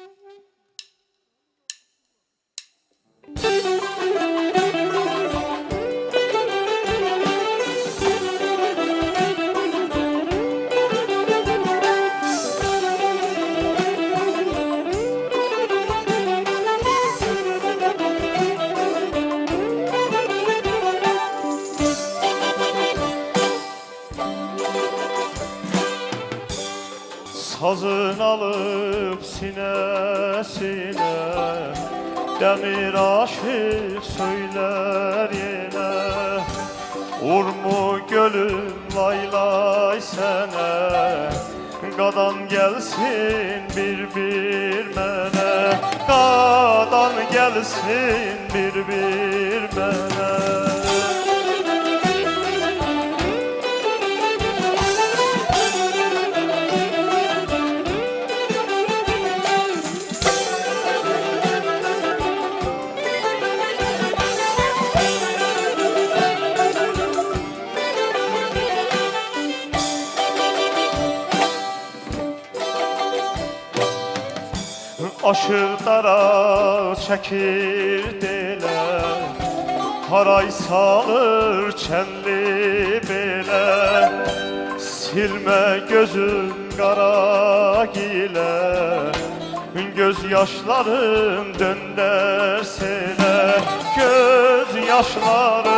Mm-hmm. Sazın alıp sinesine Demir aşık söyler yine. Urmu gölüm lay lay sene Qadan gelsin bir bir mene. Qadan gelsin bir bir Aşıqlara çəkir dilə Haray salır çənli belə Silmə gözün qara gilə Göz yaşların döndər selə Göz yaşların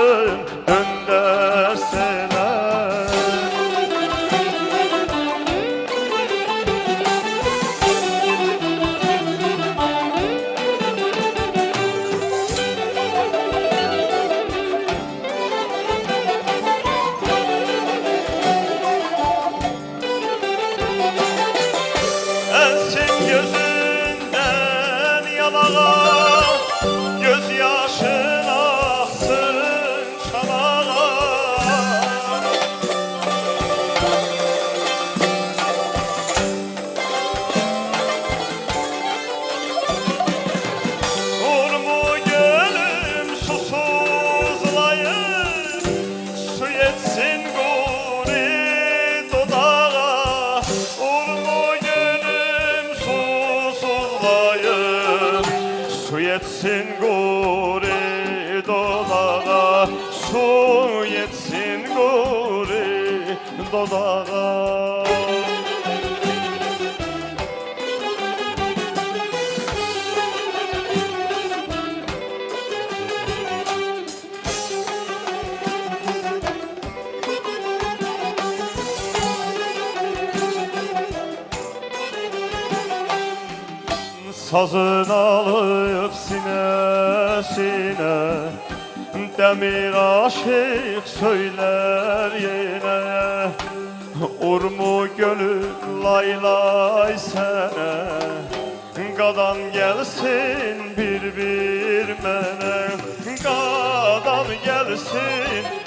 Lord. Yetsin guri dodağa Su yetsin guri dodağa Sazın alıp sinesine Demir aşık söyler yine. Urmu gölü lay lay sene? Qadan gelsin bir bir mene. Qadan gelsin